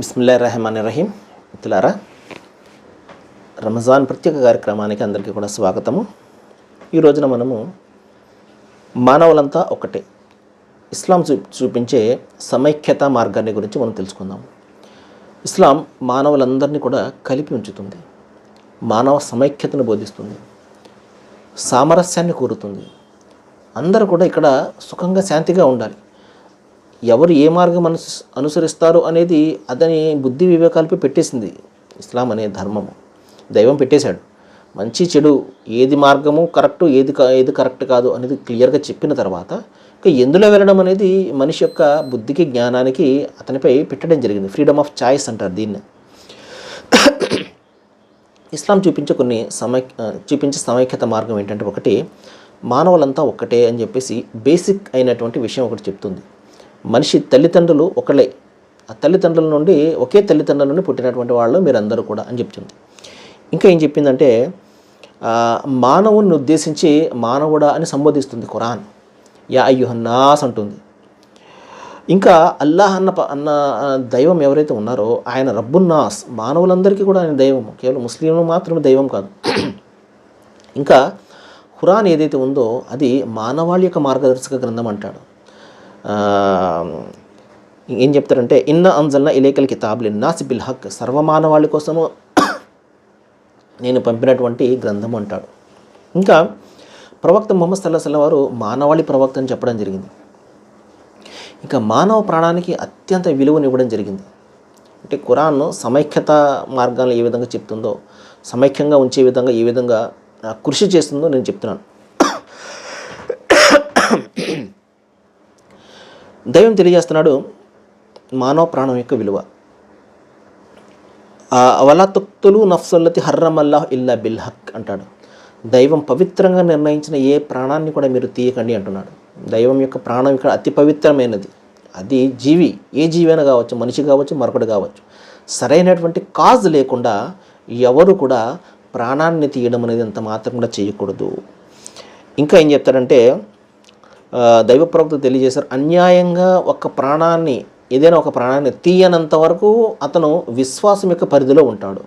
బిస్మిల్లా రెహమాన్ రహీం మిత్రులారా రమజాన్ ప్రత్యేక కార్యక్రమానికి అందరికీ కూడా స్వాగతము. ఈ రోజున మనము మానవులంతా ఒకటే. ఇస్లాం చూ చూపించే సమైక్యత మార్గాన్ని గురించి మనం తెలుసుకుందాం ఇస్లాం మానవులందరినీ కూడా కలిపి ఉంచుతుంది. మానవ సమైక్యతను బోధిస్తుంది. సామరస్యాన్ని కోరుతుంది. అందరూ కూడా ఇక్కడ సుఖంగా శాంతిగా ఉండాలి. ఎవరు ఏ మార్గం అను అనుసరిస్తారు అనేది అతని బుద్ధి వివేకాలపై పెట్టేసింది. ఇస్లాం అనే ధర్మము. దైవం పెట్టేశాడు. మంచి చెడు ఏది మార్గము కరెక్ట్ ఏది కా- ఏది కరెక్ట్ కాదు అనేది క్లియర్గా చెప్పిన తర్వాత ఇక ఎందులో వెళ్ళడం అనేది మనిషి యొక్క బుద్ధికి జ్ఞానానికి అతనిపై పెట్టడం జరిగింది. ఫ్రీడమ్ ఆఫ్ చాయిస్ అంటారు దీన్ని. ఇస్లాం చూపించే కొన్ని సమై చూపించే సమైక్యత మార్గం ఏంటంటే ఒకటి మానవులంతా ఒక్కటే అని చెప్పేసి బేసిక్ అయినటువంటి విషయం ఒకటి చెప్తుంది. మనిషి తల్లిదండ్రులు ఒకళ్ళే. ఆ తల్లిదండ్రుల నుండి ఒకే తల్లిదండ్రుల నుండి పుట్టినటువంటి వాళ్ళు మీరందరూ కూడా అని చెప్తుంది. ఇంకా ఏం చెప్పిందంటే మానవుని ఉద్దేశించి మానవుడా అని సంబోధిస్తుంది ఖురాన్. యా అయ్యుహన్నాస్ అంటుంది. ఇంకా అల్లాహ్ అన్న అన్న దైవం ఎవరైతే ఉన్నారో ఆయన రబ్బున్నాస్ మానవులందరికీ కూడా ఆయన దైవం కేవలం ముస్లింలు మాత్రమే దైవం కాదు. ఇంకా ఖురాన్ ఏదైతే ఉందో అది మానవాళి యొక్క మార్గదర్శక గ్రంథం అంటాడు. ఏం చెప్తారంటే ఇన్న అంజల్న ఇలేకల్ కితాబ్ లిన్నాసి బిల్ హక్. సర్వమానవాళి కోసము నేను పంపినటువంటి గ్రంథం అంటాడు. ఇంకా ప్రవక్త ముహమ్మద్ సల్లాహ్ సల్లం వారు మానవాళి ప్రవక్త అని చెప్పడం జరిగింది. ఇంకా మానవ ప్రాణానికి అత్యంత విలువనివ్వడం జరిగింది. అంటే ఖురాన్ సమైక్యత మార్గాలను ఏ విధంగా చెప్తుందో సమైక్యంగా ఉంచే విధంగా ఏ విధంగా కృషి చేస్తుందో నేను చెప్తున్నాను. దైవం తెలియజేస్తున్నాడు మానవ ప్రాణం యొక్క విలువ. అవలా తుక్తులు నఫ్సుల్లతి హర్రమల్లాహ్ ఇల్లా బిల్ హక్ అంటాడు. దైవం పవిత్రంగా నిర్ణయించిన ఏ ప్రాణాన్ని కూడా మీరు తీయకండి అంటున్నాడు. దైవం యొక్క ప్రాణం ఇక్కడ అతి పవిత్రమైనది. అది జీవి ఏ జీవి అయినా కావచ్చు మనిషి కావచ్చు మరొకటి కావచ్చు. సరైనటువంటి కాజ్ లేకుండా ఎవరు కూడా ప్రాణాన్ని తీయడం అనేది అంత మాత్రం కూడా చేయకూడదు. ఇంకా ఏం చెప్తారంటే దైవ ప్రవక్త తెలియజేశారు. అన్యాయంగా ఒక ప్రాణాన్ని ఏదైనా ఒక ప్రాణాన్ని తీయనంత వరకు అతను విశ్వాసం యొక్క పరిధిలో ఉంటాడు.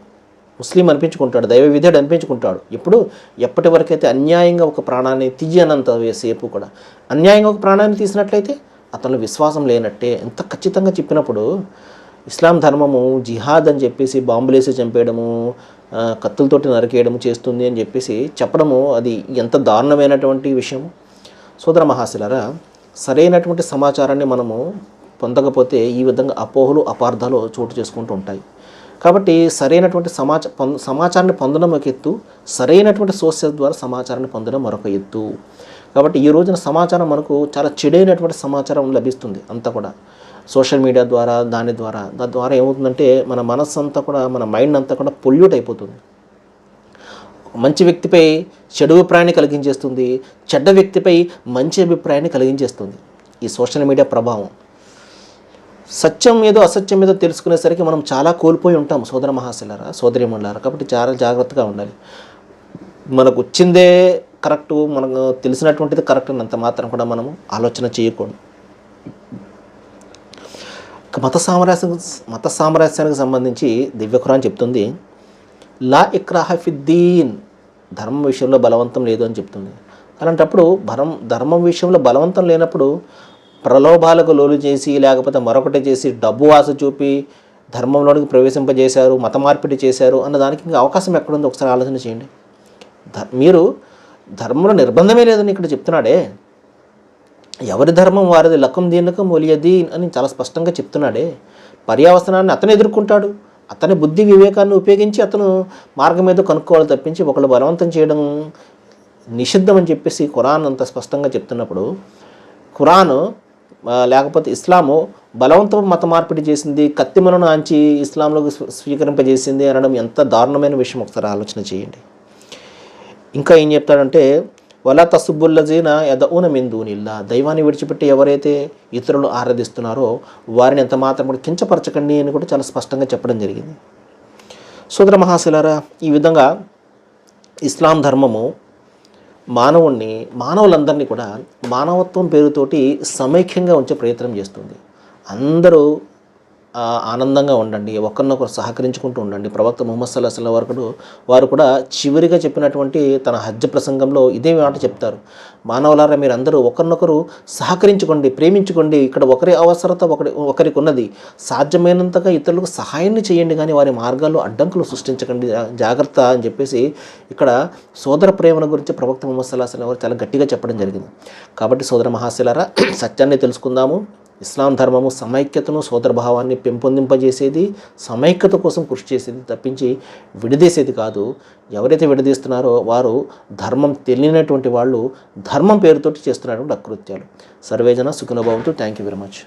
ముస్లిం అనిపించుకుంటాడు దైవ విధేయుడు అనిపించుకుంటాడు. ఇప్పుడు ఎప్పటి వరకైతే అన్యాయంగా ఒక ప్రాణాన్ని తీయనంత సేపు కూడా. అన్యాయంగా ఒక ప్రాణాన్ని తీసినట్లయితే అతను విశ్వాసం లేనట్టే. ఎంత ఖచ్చితంగా చెప్పినప్పుడు ఇస్లాం ధర్మము జిహాద్ అని చెప్పేసి బాంబులేసి చంపేయడము కత్తులతోటి నరికేయడము చేస్తుంది అని చెప్పేసి చెప్పడము అది ఎంత దారుణమైనటువంటి విషయం సోదర మహాశిలరా సరైనటువంటి సమాచారాన్ని మనము పొందకపోతే ఈ విధంగా అపోహలు అపార్థాలు చోటు చేసుకుంటూ ఉంటాయి. కాబట్టి సరైనటువంటి సమాచ పొంద సమాచారాన్ని పొందడం ఒక ఎత్తు సరైనటువంటి సోర్సెస్ ద్వారా సమాచారాన్ని పొందడం మరొక ఎత్తు. కాబట్టి ఈ రోజున సమాచారం మనకు చాలా చెడైనటువంటి సమాచారం లభిస్తుంది అంతా కూడా. సోషల్ మీడియా ద్వారా దాని ద్వారా దాని ద్వారా ఏమవుతుందంటే మన మనస్సు అంతా కూడా మన మైండ్ అంతా కూడా పొల్యూట్ అయిపోతుంది. మంచి వ్యక్తిపై చెడు అభిప్రాయాన్ని కలిగించేస్తుంది చెడ్డ వ్యక్తిపై మంచి అభిప్రాయాన్ని కలిగించేస్తుంది. ఈ సోషల్ మీడియా ప్రభావం. సత్యం ఏదో అసత్యం ఏదో తెలుసుకునేసరికి మనం చాలా కోల్పోయి ఉంటాం సోదర మహాశిలరా సోదరిమణులారా. కాబట్టి చాలా జాగ్రత్తగా ఉండాలి. మనకు వచ్చిందే కరెక్ట్ మనకు తెలిసినటువంటిది కరెక్ట్ అంత మాత్రం కూడా మనము ఆలోచన చేయకూడదు. మత సామరస్యం మత సామరస్యానికి సంబంధించి దివ్యకురాన్ చెప్తుంది లా ఇక్రాహఫిద్దీన్ ధర్మం విషయంలో బలవంతం లేదు అని చెప్తుంది. అలాంటప్పుడు భరం ధర్మం విషయంలో బలవంతం లేనప్పుడు ప్రలోభాలకు లోలు చేసి లేకపోతే మరొకటి చేసి డబ్బు ఆశ చూపి ధర్మంలోనికి ప్రవేశింపజేశారు మత మార్పిడి చేశారు అన్న దానికి ఇంకా అవకాశం ఎక్కడుందో? ఒకసారి ఆలోచన చేయండి. మీరు ధర్మంలో నిర్బంధమే లేదని ఇక్కడ చెప్తున్నాడే. ఎవరి ధర్మం వారిది? లకం దీనకం ఒలియదీన్ అని చాలా స్పష్టంగా చెప్తున్నాడే. పర్యావసనాన్ని అతను ఎదుర్కొంటాడు. అతని బుద్ధి వివేకాన్ని ఉపయోగించి అతను మార్గం మీద కనుక్కోవాలి తప్పించి ఒకళ్ళు బలవంతం చేయడం నిషిద్ధం అని చెప్పేసి ఖురాన్ అంత స్పష్టంగా చెప్తున్నప్పుడు ఖురాన్ లేకపోతే ఇస్లాము బలవంతం మత మార్పిడి చేసింది కత్తిమలను ఆంచి ఇస్లాంలోకి స్వ- స్వీకరింపజేసింది అనడం ఎంత దారుణమైన విషయం ఒకసారి ఆలోచన చేయండి. ఇంకా ఏం చెప్తాడంటే వలా తసుబుల్లజీన యదూన మిందూనిల్లా దైవాన్ని విడిచిపెట్టి ఎవరైతే ఇతరులు ఆరాధిస్తున్నారో వారిని ఎంత మాత్రం కూడా కించపరచకండి అని కూడా చాలా స్పష్టంగా చెప్పడం జరిగింది. సోదర మహాశిలారా ఈ విధంగా ఇస్లాం ధర్మము మానవుణ్ణి మానవులందరినీ కూడా మానవత్వం పేరుతోటి సమైక్యంగా ఉంచే ప్రయత్నం చేస్తుంది. అందరూ ఆనందంగా ఉండండి ఒకరినొకరు సహకరించుకుంటూ ఉండండి. ప్రవక్త ముహమ్మద్ సల్లాహ్ వరకు వారు కూడా చివరిగా చెప్పినటువంటి తన హజ్జ ప్రసంగంలో ఇదే మాట చెప్తారు. మానవులారా మీరందరూ ఒకరినొకరు సహకరించుకోండి ప్రేమించుకోండి. ఇక్కడ ఒకరి అవసరత ఒకరి ఒకరికి ఉన్నది సాధ్యమైనంతగా ఇతరులకు సహాయాన్ని చేయండి కానీ వారి మార్గాల్లో అడ్డంకులు సృష్టించకండి. జాగ్రత్త అని చెప్పేసి ఇక్కడ సోదర ప్రేమను గురించి ప్రవక్త ముహమ్మద్ సల్లాహ్ వారు చాలా గట్టిగా చెప్పడం జరిగింది. కాబట్టి సోదర మహాశిలారా సత్యాన్ని తెలుసుకుందాము. ఇస్లాం ధర్మము సమైక్యతను సోదరభావాన్ని పెంపొందింపజేసేది సమైక్యత కోసం కృషి చేసేది తప్పించి విడదీసేది కాదు. ఎవరైతే విడదీస్తున్నారో వారు ధర్మం తెలియనటువంటి వాళ్ళు ధర్మం పేరుతోటి చేస్తున్నటువంటి అకృత్యాలు సర్వేజన సుఖనుభవంతో. Thank you very much